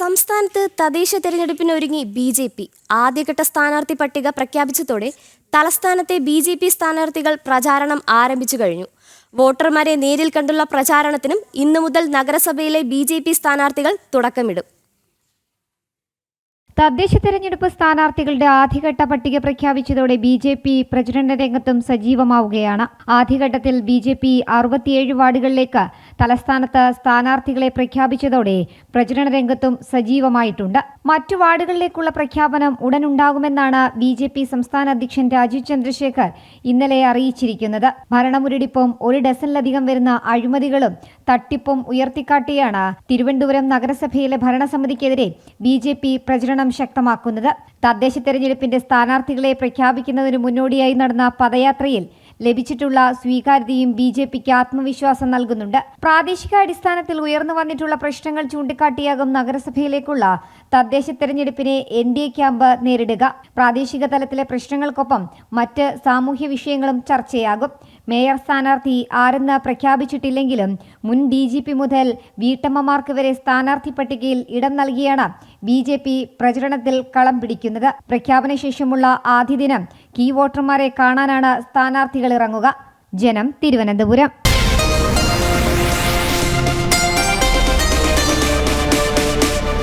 സംസ്ഥാനത്ത് തദ്ദേശ തെരഞ്ഞെടുപ്പിന് ഒരുങ്ങി ബി ജെ പി. ആദ്യഘട്ട സ്ഥാനാർത്ഥി പട്ടിക പ്രഖ്യാപിച്ചതോടെ തലസ്ഥാനത്തെ ബി ജെ പി സ്ഥാനാർത്ഥികൾ പ്രചാരണം ആരംഭിച്ചു കഴിഞ്ഞു. വോട്ടർമാരെ നേരിൽ കണ്ടുള്ള പ്രചാരണത്തിനും ഇന്നു മുതൽ നഗരസഭയിലെ ബി ജെ പി സ്ഥാനാർത്ഥികൾ തുടക്കമിടും. തദ്ദേശ തെരഞ്ഞെടുപ്പ് സ്ഥാനാർത്ഥികളുടെ ആദ്യഘട്ട പട്ടിക പ്രഖ്യാപിച്ചതോടെ ബി ജെ പി പ്രചരണ രംഗത്തും സജീവമാവുകയാണ്. ആദ്യഘട്ടത്തിൽ ബി ജെ പി അറുപത്തിയേഴ് വാർഡുകളിലേക്ക് തലസ്ഥാനത്ത് സ്ഥാനാർത്ഥികളെ പ്രഖ്യാപിച്ചതോടെ പ്രചരണ രംഗത്തും സജീവമായിട്ടുണ്ട്. മറ്റു വാർഡുകളിലേക്കുള്ള പ്രഖ്യാപനം ഉടനുണ്ടാകുമെന്നാണ് ബി ജെ പി സംസ്ഥാന അധ്യക്ഷൻ രാജീവ് ചന്ദ്രശേഖർ ഇന്നലെ അറിയിച്ചിരിക്കുന്നത്. ഭരണമുരടിപ്പും ഒരു ഡസനിലധികം വരുന്ന അഴിമതികളും തട്ടിപ്പും ഉയർത്തിക്കാട്ടിയാണ് തിരുവനന്തപുരം നഗരസഭയിലെ ഭരണസമിതിക്കെതിരെ ബി ജെ പി പ്രചരണം ശക്തമാക്കുന്നത്. തദ്ദേശ തെരഞ്ഞെടുപ്പിന്റെ സ്ഥാനാർത്ഥികളെ പ്രഖ്യാപിക്കുന്നതിന് മുന്നോടിയായി നടന്ന പദയാത്രയിൽ ലഭിച്ചിട്ടുള്ള സ്വീകാര്യതയും ബി ജെ പിക്ക് ആത്മവിശ്വാസം നൽകുന്നുണ്ട്. പ്രാദേശിക അടിസ്ഥാനത്തിൽ ഉയർന്നു വന്നിട്ടുള്ള പ്രശ്നങ്ങൾ ചൂണ്ടിക്കാട്ടിയാകും നഗരസഭയിലേക്കുള്ള തദ്ദേശ തെരഞ്ഞെടുപ്പിനെ എൻ ഡി എ ക്യാമ്പ് നേരിടുക. പ്രാദേശിക തലത്തിലെ പ്രശ്നങ്ങൾക്കൊപ്പം മറ്റ് സാമൂഹ്യ വിഷയങ്ങളും ചർച്ചയാകും. മേയർ സ്ഥാനാർത്ഥി ആരെന്ന് പ്രഖ്യാപിച്ചിട്ടില്ലെങ്കിലും മുൻ ഡി ജി പി മുതൽ വീട്ടമ്മമാർക്ക് വരെ സ്ഥാനാർത്ഥി പട്ടികയിൽ ഇടം നൽകിയാണ് ബി ജെ പി പ്രചരണത്തിൽ കളം പിടിക്കുന്നത്. പ്രഖ്യാപന ശേഷമുള്ള ആദ്യ ദിനം കീ വോട്ടർമാരെ കാണാനാണ് സ്ഥാനാർത്ഥികൾ ഇറങ്ങുക. ജനം തിരുവനന്തപുരം.